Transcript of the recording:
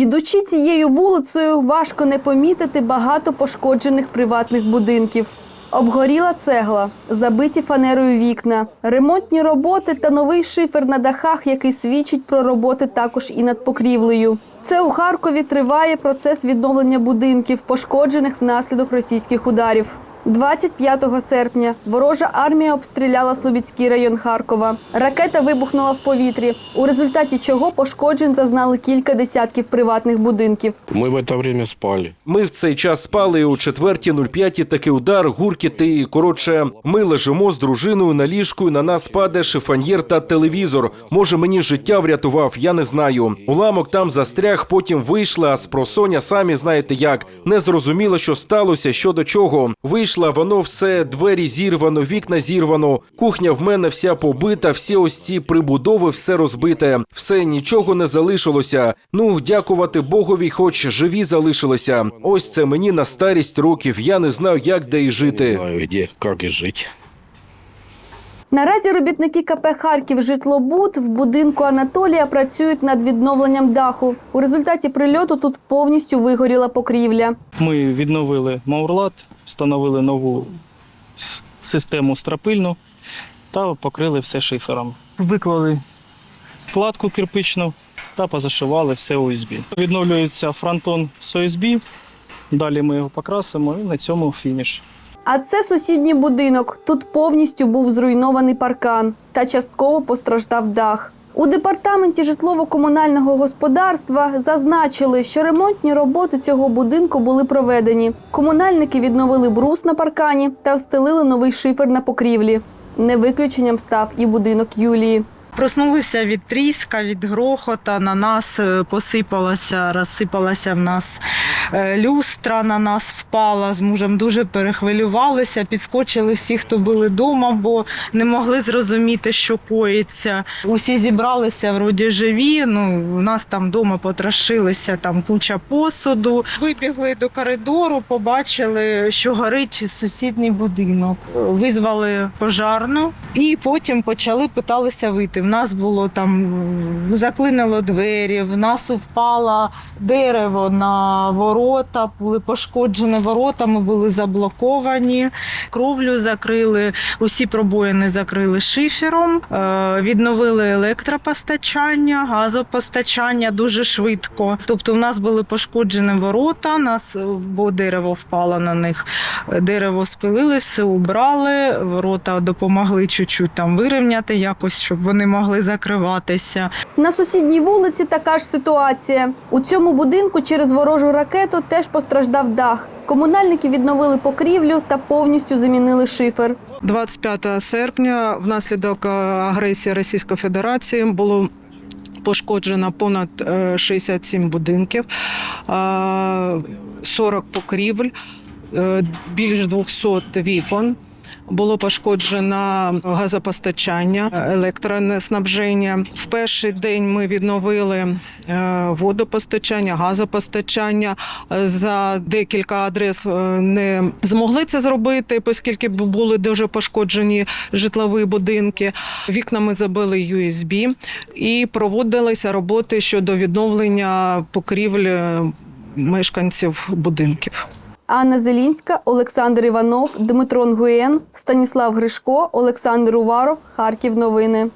Йдучи цією вулицею, важко не помітити багато пошкоджених приватних будинків. Обгоріла цегла, забиті фанерою вікна, ремонтні роботи та новий шифер на дахах, який свідчить про роботи також і над покрівлею. Це у Харкові триває процес відновлення будинків, пошкоджених внаслідок російських ударів. 25 серпня ворожа армія обстріляла Слобідський район Харкова. Ракета вибухнула в повітрі, у результаті чого пошкоджень зазнали кілька десятків приватних будинків. Мы в это время спали. Ми в цей час спали і о 4.05 такий удар, гуркіти. і, Коротше, ми лежимо з дружиною на ліжку. і На нас падає шифоньєр та телевізор. Може, мені життя врятував, я не знаю. Уламок там застряг, потім вийшла. А з просоня самі знаєте як. Не зрозуміло, що сталося, що до чого. Вийшла, воно все, двері зірвано, вікна зірвано. Кухня в мене вся побита, всі ось ці прибудови, все розбите. Все нічого не залишилося. Ну, дякувати Богові, хоч живі залишилися. Ось це мені на старість років. Я не знаю, як де і Не жити. знаю, где, как и жить. Наразі робітники КП Харків Житлобуд в будинку Анатолія працюють над відновленням даху. У результаті прильоту тут повністю вигоріла покрівля. Ми відновили маурлат, встановили нову систему стропильну та покрили все шифером. Виклали платку кирпичну та позашивали все ОСБ. Відновлюється фронтон з ОСБ, далі ми його покрасимо і на цьому фініш. А це сусідній будинок. Тут повністю був зруйнований паркан та частково постраждав дах. У департаменті житлово-комунального господарства зазначили, що ремонтні роботи цього будинку були проведені. Комунальники відновили брус на паркані та встелили новий шифер на покрівлі. Не виключенням став і будинок Юлії. Проснулися від тріска, від грохота. На нас е, посипалася, розсипалася в нас е, люстра, на нас впала. З мужем дуже перехвилювалися. Підскочили всі, хто були вдома, бо не могли зрозуміти, що коїться. Усі зібралися вроді живі. Ну, у нас там вдома потрошилися, там куча посуду. Вибігли до коридору, побачили, що горить сусідній будинок. Визвали пожарну і потім почали питалися вийти. В нас було там заклинило двері, в нас впало дерево на ворота, були пошкоджені ворота, ми були заблоковані, кровлю закрили, усі пробоїни закрили шифером, е, відновили електропостачання, газопостачання дуже швидко. Тобто, в нас були пошкоджені ворота, нас бо дерево впало на них. Дерево спилили, все убрали. Ворота допомогли чуть-чуть там вирівняти якось, щоб вони могли закриватися. На сусідній вулиці така ж ситуація. У цьому будинку через ворожу ракету теж постраждав дах. Комунальники відновили покрівлю та повністю замінили шифер. 25 серпня внаслідок е, агресії Російської Федерації було пошкоджено понад е, 67 будинків, е, 40 покрівель, е, більш 200 вікон. Було пошкоджено газопостачання, електроснабження. В перший день ми відновили е, водопостачання, газопостачання. За декілька адрес е, не змогли це зробити, оскільки були дуже пошкоджені житлові будинки. Вікна ми забили USB і проводилися роботи щодо відновлення покрівель е, мешканців будинків. Анна Зелінська, Олександр Іванов, Дмитро Нгуєн, Станіслав Гришко, Олександр Уваров, Харків. Новини.